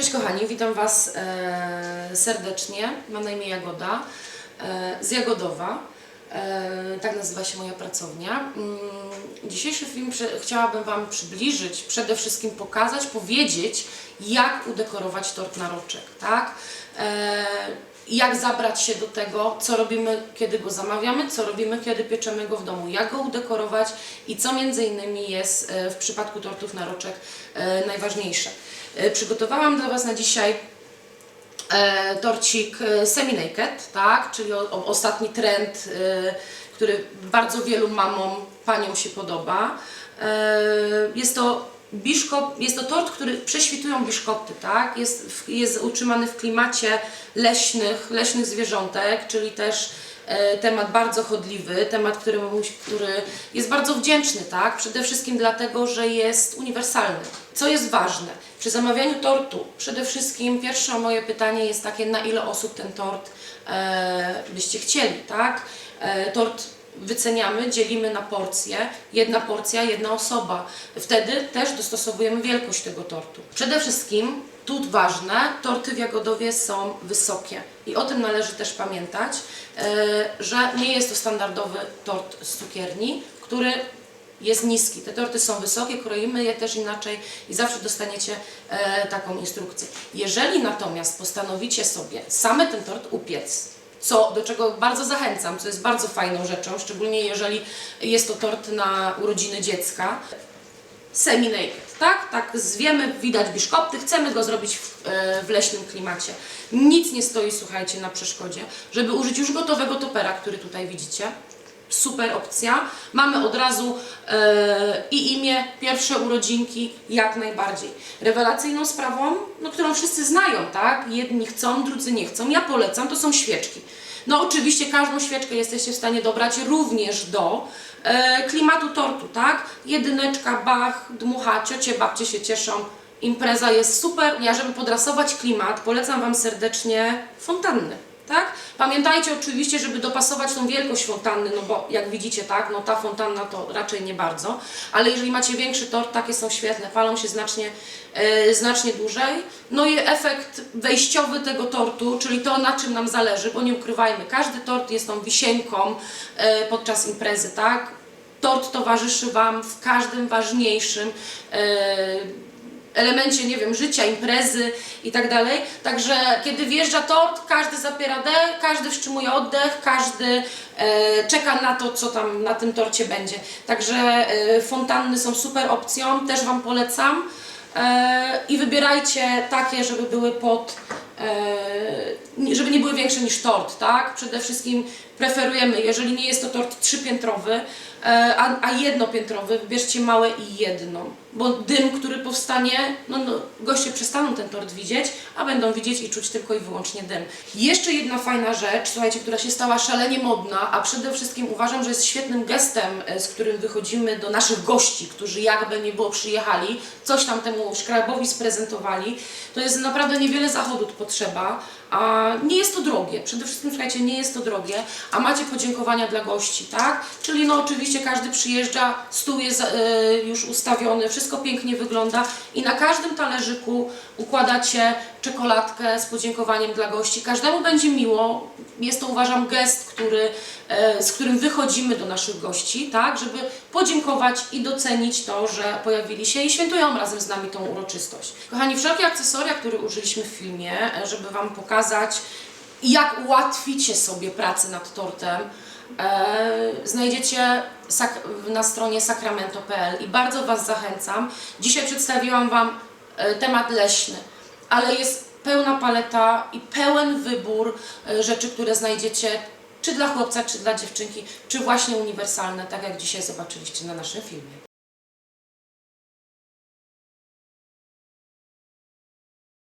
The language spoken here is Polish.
Cześć kochani, witam Was e, serdecznie. Mam na imię Jagoda e, z Jagodowa. E, tak nazywa się moja pracownia. Mm, dzisiejszy film chciałabym Wam przybliżyć, przede wszystkim pokazać, powiedzieć, jak udekorować tort na roczek, tak? E, jak zabrać się do tego, co robimy, kiedy go zamawiamy, co robimy, kiedy pieczemy go w domu, jak go udekorować i co między innymi jest e, w przypadku tortów na roczek najważniejsze. Przygotowałam dla Was na dzisiaj torcik e, semi-naked, tak? czyli o, ostatni trend, e, który bardzo wielu mamom, paniom się podoba. E, jest to biszkop, jest to tort, który prześwitują biszkopty, tak? Jest, jest utrzymany w klimacie leśnych, leśnych zwierzątek, czyli też e, temat bardzo chodliwy, temat, który, który jest bardzo wdzięczny, tak? Przede wszystkim dlatego, że jest uniwersalny. Co jest ważne? Przy zamawianiu tortu, przede wszystkim pierwsze moje pytanie jest takie, na ile osób ten tort e, byście chcieli, tak? E, tort wyceniamy, dzielimy na porcje. Jedna porcja, jedna osoba. Wtedy też dostosowujemy wielkość tego tortu. Przede wszystkim, tu ważne, torty w Jagodowie są wysokie. I o tym należy też pamiętać, e, że nie jest to standardowy tort z cukierni, który jest niski. Te torty są wysokie, kroimy je też inaczej i zawsze dostaniecie e, taką instrukcję. Jeżeli natomiast postanowicie sobie same ten tort upiec, co, do czego bardzo zachęcam, co jest bardzo fajną rzeczą, szczególnie jeżeli jest to tort na urodziny dziecka, semi-naked, tak? Tak zwiemy, widać biszkopty, chcemy go zrobić w, e, w leśnym klimacie. Nic nie stoi, słuchajcie, na przeszkodzie, żeby użyć już gotowego topera, który tutaj widzicie. Super opcja. Mamy od razu e, i imię, pierwsze urodzinki, jak najbardziej. Rewelacyjną sprawą, no, którą wszyscy znają, tak? Jedni chcą, drudzy nie chcą. Ja polecam, to są świeczki. No oczywiście każdą świeczkę jesteście w stanie dobrać również do e, klimatu tortu, tak? Jedyneczka, bach, dmucha, ciocie, babcie się cieszą. Impreza jest super. Ja, żeby podrasować klimat, polecam Wam serdecznie fontanny. Tak? Pamiętajcie oczywiście, żeby dopasować tą wielkość fontanny, no bo jak widzicie, tak, no ta fontanna to raczej nie bardzo, ale jeżeli macie większy tort, takie są świetne, palą się znacznie, e, znacznie dłużej. No i efekt wejściowy tego tortu, czyli to na czym nam zależy, bo nie ukrywajmy, każdy tort jest tą wisienką e, podczas imprezy, tak? Tort towarzyszy Wam w każdym ważniejszym e, elemencie, nie wiem, życia, imprezy i tak dalej. Także kiedy wjeżdża tort, każdy zapiera dech, każdy wstrzymuje oddech, każdy e, czeka na to, co tam na tym torcie będzie. Także e, fontanny są super opcją, też Wam polecam. E, I wybierajcie takie, żeby były pod, żeby nie były większe niż tort, tak? Przede wszystkim preferujemy, jeżeli nie jest to tort trzypiętrowy, e, a, a jednopiętrowy, wybierzcie małe i jedną, bo dym, który powstanie, no, no goście przestaną ten tort widzieć, a będą widzieć i czuć tylko i wyłącznie dym. Jeszcze jedna fajna rzecz, słuchajcie, która się stała szalenie modna, a przede wszystkim uważam, że jest świetnym gestem, e, z którym wychodzimy do naszych gości, którzy jakby nie było przyjechali, coś tam temu szkrabowi sprezentowali, to jest naprawdę niewiele zachodów potrzeba, a nie jest to drogie. Przede wszystkim, słuchajcie, nie jest to drogie, a macie podziękowania dla gości, tak? Czyli no oczywiście każdy przyjeżdża, stół jest e, już ustawiony, wszystko pięknie wygląda i na każdym talerzyku układacie czekoladkę z podziękowaniem dla gości. Każdemu będzie miło. Jest to uważam gest, który, e, z którym wychodzimy do naszych gości, tak? Żeby podziękować i docenić to, że pojawili się i świętują razem z nami tą uroczystość. Kochani, wszelkie akcesoria, które użyliśmy w filmie, e, żeby Wam pokazać, jak ułatwicie sobie pracę nad tortem, e, znajdziecie na stronie sakramento.pl i bardzo Was zachęcam. Dzisiaj przedstawiłam Wam e, temat leśny, ale jest pełna paleta i pełen wybór e, rzeczy, które znajdziecie czy dla chłopca, czy dla dziewczynki, czy właśnie uniwersalne, tak jak dzisiaj zobaczyliście na naszym filmie.